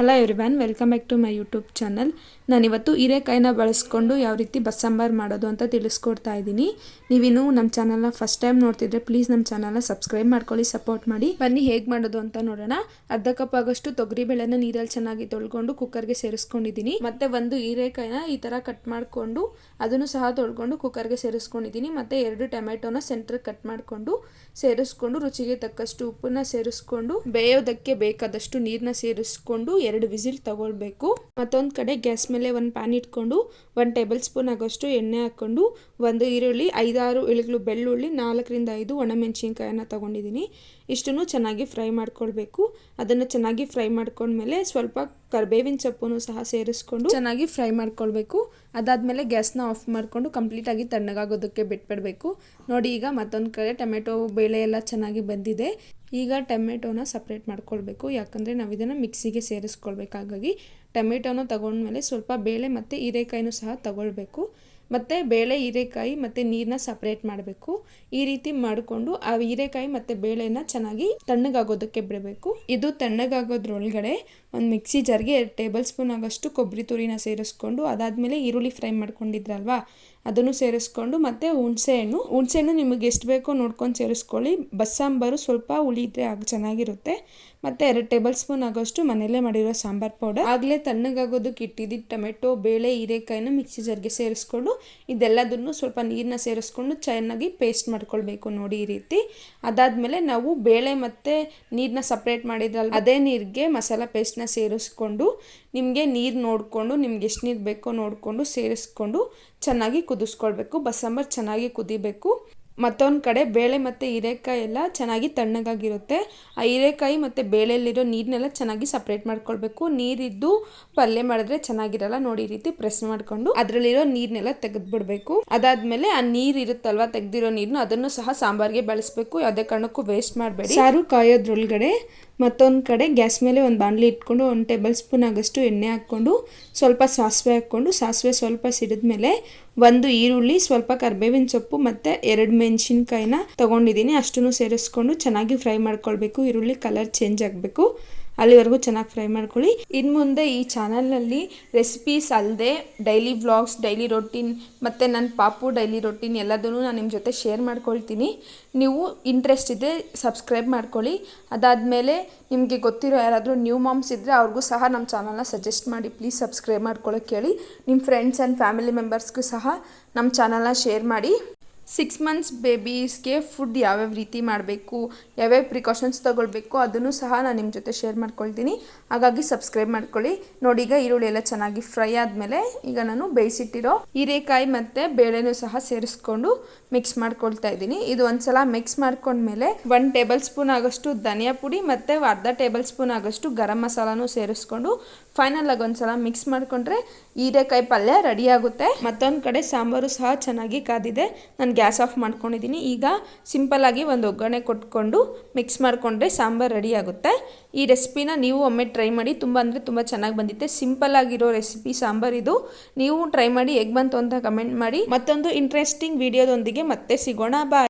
Hello everyone welcome back to my YouTube channel ನಾನಿವತ್ತು ಹೀರೆಕಾಯಿನ ಬಳಸ್ಕೊಂಡು ಯಾವ ರೀತಿ ಬಸ್ಸಾಂಬಾರು ಮಾಡೋದು ಅಂತ ತಿಳಿಸ್ಕೊಡ್ತಾ ಇದ್ದೀನಿ. ನೀವಿನ್ನೂ ನಮ್ಮ ಚಾನಲ್ನ ಫಸ್ಟ್ ಟೈಮ್ ನೋಡ್ತಿದ್ರೆ ಪ್ಲೀಸ್ ನಮ್ಮ ಚಾನಲ್ನ ಸಬ್ಸ್ಕ್ರೈಬ್ ಮಾಡ್ಕೊಳ್ಳಿ ಸಪೋರ್ಟ್ ಮಾಡಿ. ಬನ್ನಿ ಹೇಗೆ ಮಾಡೋದು ಅಂತ ನೋಡೋಣ. ಅರ್ಧ ಕಪ್ ಆಗೋಷ್ಟು ತೊಗರಿ ಬೇಳೆನ ನೀರಲ್ಲಿ ಚೆನ್ನಾಗಿ ತೊಳ್ಕೊಂಡು ಕುಕ್ಕರ್ಗೆ ಸೇರಿಸ್ಕೊಂಡಿದ್ದೀನಿ. ಮತ್ತು ಒಂದು ಹೀರೇಕಾಯಿನ ಈ ಥರ ಕಟ್ ಮಾಡಿಕೊಂಡು ಅದನ್ನು ಸಹ ತೊಳ್ಕೊಂಡು ಕುಕ್ಕರ್ಗೆ ಸೇರಿಸ್ಕೊಂಡಿದ್ದೀನಿ. ಮತ್ತು ಎರಡು ಟೊಮೆಟೊನ ಸೆಂಟ್ರಿಗೆ ಕಟ್ ಮಾಡಿಕೊಂಡು ಸೇರಿಸ್ಕೊಂಡು ರುಚಿಗೆ ತಕ್ಕಷ್ಟು ಉಪ್ಪನ್ನ ಸೇರಿಸ್ಕೊಂಡು ಬೇಯೋದಕ್ಕೆ ಬೇಕಾದಷ್ಟು ನೀರನ್ನ ಸೇರಿಸ್ಕೊಂಡು ಎರಡು ವಿಸಿಲ್ ತಗೊಳ್ಬೇಕು. ಮತ್ತೊಂದು ಕಡೆ ಗ್ಯಾಸ್ ಮೇಲೆ ಒಂದು ಪ್ಯಾನ್ ಇಟ್ಕೊಂಡು ಒಂದು ಟೇಬಲ್ ಸ್ಪೂನ್ ಆಗೋಷ್ಟು ಎಣ್ಣೆ ಹಾಕ್ಕೊಂಡು ಒಂದು ಈರುಳ್ಳಿ, ಐದಾರು ಇಳಿಗಳು ಬೆಳ್ಳುಳ್ಳಿ, ನಾಲ್ಕರಿಂದ ಐದು ಒಣಮೆಣಸಿನ್ಕಾಯನ್ನ ತಗೊಂಡಿದ್ದೀನಿ ಇಷ್ಟನ್ನು ಚೆನ್ನಾಗಿ ಫ್ರೈ ಮಾಡ್ಕೊಳ್ಬೇಕು. ಅದನ್ನು ಚೆನ್ನಾಗಿ ಫ್ರೈ ಮಾಡ್ಕೊಂಡ್ಮೇಲೆ ಸ್ವಲ್ಪ ಕರ್ಬೇವಿನ ಸೊಪ್ಪನ್ನು ಸಹ ಸೇರಿಸ್ಕೊಂಡು ಚೆನ್ನಾಗಿ ಫ್ರೈ ಮಾಡ್ಕೊಳ್ಬೇಕು. ಅದಾದಮೇಲೆ ಗ್ಯಾಸ್ನ ಆಫ್ ಮಾಡಿಕೊಂಡು ಕಂಪ್ಲೀಟಾಗಿ ತಣ್ಣಗಾಗೋದಕ್ಕೆ ಬಿಟ್ಬಿಡಬೇಕು. ನೋಡಿ, ಈಗ ಮತ್ತೊಂದು ಕಡೆ ಟೊಮೆಟೊ ಬೇಳೆ ಎಲ್ಲ ಚೆನ್ನಾಗಿ ಬಂದಿದೆ. ಈಗ ಟೊಮೆಟೊನ ಸಪ್ರೇಟ್ ಮಾಡ್ಕೊಳ್ಬೇಕು. ಯಾಕಂದರೆ ನಾವು ಇದನ್ನು ಮಿಕ್ಸಿಗೆ ಸೇರಿಸ್ಕೊಳ್ಬೇಕಾಗಿ ಟೊಮೆಟೊನ ತಗೊಂಡ್ಮೇಲೆ ಸ್ವಲ್ಪ ಬೇಳೆ ಮತ್ತು ಹೀರೆಕಾಯಿನೂ ಸಹ ತಗೊಳ್ಬೇಕು. ಮತ್ತು ಬೇಳೆ, ಹೀರೆಕಾಯಿ ಮತ್ತು ನೀರನ್ನ ಸಪ್ರೇಟ್ ಮಾಡಬೇಕು. ಈ ರೀತಿ ಮಾಡಿಕೊಂಡು ಆ ಹೀರೆಕಾಯಿ ಮತ್ತು ಬೇಳೆನ ಚೆನ್ನಾಗಿ ತಣ್ಣಗಾಗೋದಕ್ಕೆ ಬಿಡಬೇಕು. ಇದು ತಣ್ಣಗಾಗೋದ್ರೊಳಗಡೆ ಒಂದು ಮಿಕ್ಸಿ ಜಾರ್ಗೆ ಎರಡು ಟೇಬಲ್ ಸ್ಪೂನ್ ಆಗೋಷ್ಟು ಕೊಬ್ಬರಿ ತುರಿನ ಸೇರಿಸ್ಕೊಂಡು ಅದಾದಮೇಲೆ ಈರುಳ್ಳಿ ಫ್ರೈ ಮಾಡ್ಕೊಂಡಿದ್ರಲ್ವಾ, ಅದನ್ನು ಸೇರಿಸ್ಕೊಂಡು ಮತ್ತು ಹುಣಸೆಹಣ್ಣು. ಹುಣಸೆಹಣ್ಣು ಹುಣಸೆ ಹಣ್ಣು ನಿಮಗೆ ಎಷ್ಟು ಬೇಕೋ ನೋಡ್ಕೊಂಡು ಸೇರಿಸ್ಕೊಳ್ಳಿ. ಬಸ್ಸಾಂಬಾರು ಸ್ವಲ್ಪ ಹುಳಿ ಇದ್ದರೆ ಆಗ ಚೆನ್ನಾಗಿರುತ್ತೆ. ಮತ್ತು ಎರಡು ಟೇಬಲ್ ಸ್ಪೂನ್ ಆಗೋಷ್ಟು ಮನೆಯಲ್ಲೇ ಮಾಡಿರೋ ಸಾಂಬಾರ್ ಪೌಡರ್. ಆಗಲೇ ತಣ್ಣಗಾಗೋದಕ್ಕೆ ಇಟ್ಟಿದ್ದಿದ್ದು ಟೊಮೆಟೊ, ಬೇಳೆ, ಹೀರೆಕಾಯಿನ ಮಿಕ್ಸಿ ಜರ್ಗೆ ಸೇರಿಸ್ಕೊಂಡು. ಇದೆಲ್ಲದನ್ನು ಸ್ವಲ್ಪ ನೀರನ್ನ ಸೇರಿಸ್ಕೊಂಡು ಚೆನ್ನಾಗಿ ಪೇಸ್ಟ್ ಮಾಡ್ಕೊಳ್ಬೇಕು ನೋಡಿ ಈ ರೀತಿ. ಅದಾದಮೇಲೆ ನಾವು ಬೇಳೆ ಮತ್ತು ನೀರನ್ನ ಸಪ್ರೇಟ್ ಮಾಡಿದ್ರಲ್ಲ ಅದೇ ನೀರಿಗೆ ಮಸಾಲ ಪೇಸ್ಟ್ನ ಸೇರಿಸ್ಕೊಂಡು, ನಿಮಗೆ ನೀರು ನೋಡಿಕೊಂಡು, ನಿಮ್ಗೆ ಎಷ್ಟು ನೀರು ಬೇಕೋ ನೋಡಿಕೊಂಡು ಸೇರಿಸ್ಕೊಂಡು ಚೆನ್ನಾಗಿ ಕುದಿಸ್ಕೊಳ್ಬೇಕು. ಬಸ್ಸಾಂಬಾರು ಚೆನ್ನಾಗಿ ಕುದಿಬೇಕು. ಮತ್ತೊಂದು ಕಡೆ ಬೇಳೆ ಮತ್ತು ಹೀರೆಕಾಯಿ ಎಲ್ಲ ಚೆನ್ನಾಗಿ ತಣ್ಣಗಾಗಿರುತ್ತೆ. ಆ ಹೀರೆಕಾಯಿ ಮತ್ತು ಬೇಳೆಯಲ್ಲಿರೋ ನೀರನ್ನೆಲ್ಲ ಚೆನ್ನಾಗಿ ಸಪ್ರೇಟ್ ಮಾಡ್ಕೊಳ್ಬೇಕು. ನೀರಿದ್ದು ಪಲ್ಯ ಮಾಡಿದ್ರೆ ಚೆನ್ನಾಗಿರಲ್ಲ ನೋಡಿ ಈ ರೀತಿ ಪ್ರೆಸ್ ಮಾಡಿಕೊಂಡು. ಅದರಲ್ಲಿರೋ ನೀರನ್ನೆಲ್ಲ ತೆಗೆದ್ಬಿಡ್ಬೇಕು. ಅದಾದ್ಮೇಲೆ ಆ ನೀರು ಇರುತ್ತಲ್ವ ತೆಗೆದಿರೋ ನೀರನ್ನು ಅದನ್ನು ಸಹ ಸಾಂಬಾರ್ಗೆ ಬಳಸಬೇಕು. ಯಾವುದೇ ಕಾರಣಕ್ಕೂ ವೇಸ್ಟ್ ಮಾಡಬೇಡಿ. ಸಾರು ಕಾಯೋದ್ರೊಳಗಡೆ ಮತ್ತೊಂದು ಕಡೆ ಗ್ಯಾಸ್ ಮೇಲೆ ಒಂದು ಬಾಣಲಿ ಇಟ್ಕೊಂಡು ಒಂದು ಟೇಬಲ್ ಸ್ಪೂನ್ ಆಗೋಷ್ಟು ಎಣ್ಣೆ ಹಾಕ್ಕೊಂಡು ಸ್ವಲ್ಪ ಸಾಸಿವೆ ಹಾಕ್ಕೊಂಡು, ಸಾಸಿವೆ ಸ್ವಲ್ಪ ಸಿಡಿದ್ಮೇಲೆ ಒಂದು ಈರುಳ್ಳಿ, ಸ್ವಲ್ಪ ಕರ್ಬೇವಿನ ಸೊಪ್ಪು ಮತ್ತು ಎರಡು ಮೆಣಸಿನ್ಕಾಯಿನ ತೊಗೊಂಡಿದ್ದೀನಿ ಅಷ್ಟನ್ನು ಸೇರಿಸ್ಕೊಂಡು ಚೆನ್ನಾಗಿ ಫ್ರೈ ಮಾಡ್ಕೊಳ್ಬೇಕು. ಈರುಳ್ಳಿ ಕಲರ್ ಚೇಂಜ್ ಆಗಬೇಕು. ಅಲ್ಲಿವರೆಗೂ ಚೆನ್ನಾಗಿ ಫ್ರೈ ಮಾಡ್ಕೊಳ್ಳಿ. ಇನ್ನು ಮುಂದೆ ಈ ಚಾನಲ್ನಲ್ಲಿ ರೆಸಿಪೀಸ್ ಅಲ್ಲದೆ ಡೈಲಿ ವ್ಲಾಗ್ಸ್ ಡೈಲಿ ರೊಟೀನ್ ಮತ್ತು ನನ್ನ ಪಾಪು ಡೈಲಿ ರೊಟೀನ್ ಎಲ್ಲದನ್ನು ನಾನು ನಿಮ್ಮ ಜೊತೆ ಶೇರ್ ಮಾಡ್ಕೊಳ್ತೀನಿ. ನೀವು ಇಂಟ್ರೆಸ್ಟ್ ಇದೆ ಸಬ್ಸ್ಕ್ರೈಬ್ ಮಾಡ್ಕೊಳ್ಳಿ. ಅದಾದಮೇಲೆ ನಿಮಗೆ ಗೊತ್ತಿರೋ ಯಾರಾದರೂ ನ್ಯೂ ಮಾಮ್ಸ್ ಇದ್ದರೆ ಅವ್ರಿಗೂ ಸಹ ನಮ್ಮ ಚಾನಲ್ನ ಸಜೆಸ್ಟ್ ಮಾಡಿ ಪ್ಲೀಸ್ ಸಬ್ಸ್ಕ್ರೈಬ್ ಮಾಡ್ಕೊಳ್ಳೋಕೆ ಹೇಳಿ ನಿಮ್ಮ ಫ್ರೆಂಡ್ಸ್ ಆ್ಯಂಡ್ ಫ್ಯಾಮಿಲಿ ಮೆಂಬರ್ಸ್ಗೂ ಸಹ ನಮ್ಮ ಚಾನಲ್ನ ಶೇರ್ ಮಾಡಿ. ಸಿಕ್ಸ್ ಮಂತ್ಸ್ ಬೇಬೀಸ್ಗೆ ಫುಡ್ ಯಾವ್ಯಾವ ರೀತಿ ಮಾಡಬೇಕು, ಯಾವ್ಯಾವ ಪ್ರಿಕಾಷನ್ಸ್ ತೊಗೊಳ್ಬೇಕು, ಅದನ್ನು ಸಹ ನಾನು ನಿಮ್ಮ ಜೊತೆ ಶೇರ್ ಮಾಡ್ಕೊಳ್ತೀನಿ. ಹಾಗಾಗಿ ಸಬ್ಸ್ಕ್ರೈಬ್ ಮಾಡ್ಕೊಳ್ಳಿ. ನೋಡಿ, ಈಗ ಈರುಳ್ಳಿ ಎಲ್ಲ ಚೆನ್ನಾಗಿ ಫ್ರೈ ಆದಮೇಲೆ ಈಗ ನಾನು ಬೇಯಿಸಿಟ್ಟಿರೋ ಹೀರೆಕಾಯಿ ಮತ್ತು ಬೇಳೆನೂ ಸಹ ಸೇರಿಸ್ಕೊಂಡು ಮಿಕ್ಸ್ ಮಾಡ್ಕೊಳ್ತಾ ಇದ್ದೀನಿ. ಇದು ಒಂದ್ಸಲ ಮಿಕ್ಸ್ ಮಾಡ್ಕೊಂಡ್ಮೇಲೆ ಒನ್ ಟೇಬಲ್ ಸ್ಪೂನ್ ಆಗೋಷ್ಟು ಧನಿಯಾ ಪುಡಿ ಮತ್ತು ಅರ್ಧ ಟೇಬಲ್ ಸ್ಪೂನ್ ಆಗೋಷ್ಟು ಗರಂ ಮಸಾಲನೂ ಸೇರಿಸ್ಕೊಂಡು ಫೈನಲ್ ಆಗಿ ಒಂದ್ಸಲ ಮಿಕ್ಸ್ ಮಾಡಿಕೊಂಡ್ರೆ ಹೀರೆಕಾಯಿ ಪಲ್ಯ ರೆಡಿ ಆಗುತ್ತೆ. ಮತ್ತೊಂದು ಕಡೆ ಸಾಂಬಾರು ಸಹ ಚೆನ್ನಾಗಿ ಕಾದಿದೆ. ನಾನು ಗ್ಯಾಸ್ ಆಫ್ ಮಾಡ್ಕೊಂಡಿದ್ದೀನಿ ಈಗ ಸಿಂಪಲ್ಲಾಗಿ ಒಂದು ಒಗ್ಗರಣೆ ಕೊಟ್ಕೊಂಡು ಮಿಕ್ಸ್ ಮಾಡಿಕೊಂಡ್ರೆ ಸಾಂಬಾರು ರೆಡಿ ಆಗುತ್ತೆ. ಈ ರೆಸಿಪಿನ ನೀವು ಒಮ್ಮೆ ಟ್ರೈ ಮಾಡಿ, ತುಂಬ ಅಂದರೆ ತುಂಬ ಚೆನ್ನಾಗಿ ಬಂದಿತ್ತೆ. ಸಿಂಪಲ್ ಆಗಿರೋ ರೆಸಿಪಿ ಸಾಂಬಾರ್ ಇದು. ನೀವು ಟ್ರೈ ಮಾಡಿ, ಹೇಗೆ ಬಂತು ಅಂತ ಕಮೆಂಟ್ ಮಾಡಿ. ಮತ್ತೊಂದು ಇಂಟ್ರೆಸ್ಟಿಂಗ್ ವಿಡಿಯೋದೊಂದಿಗೆ ಮತ್ತೆ ಸಿಗೋಣ. ಬಾಯ್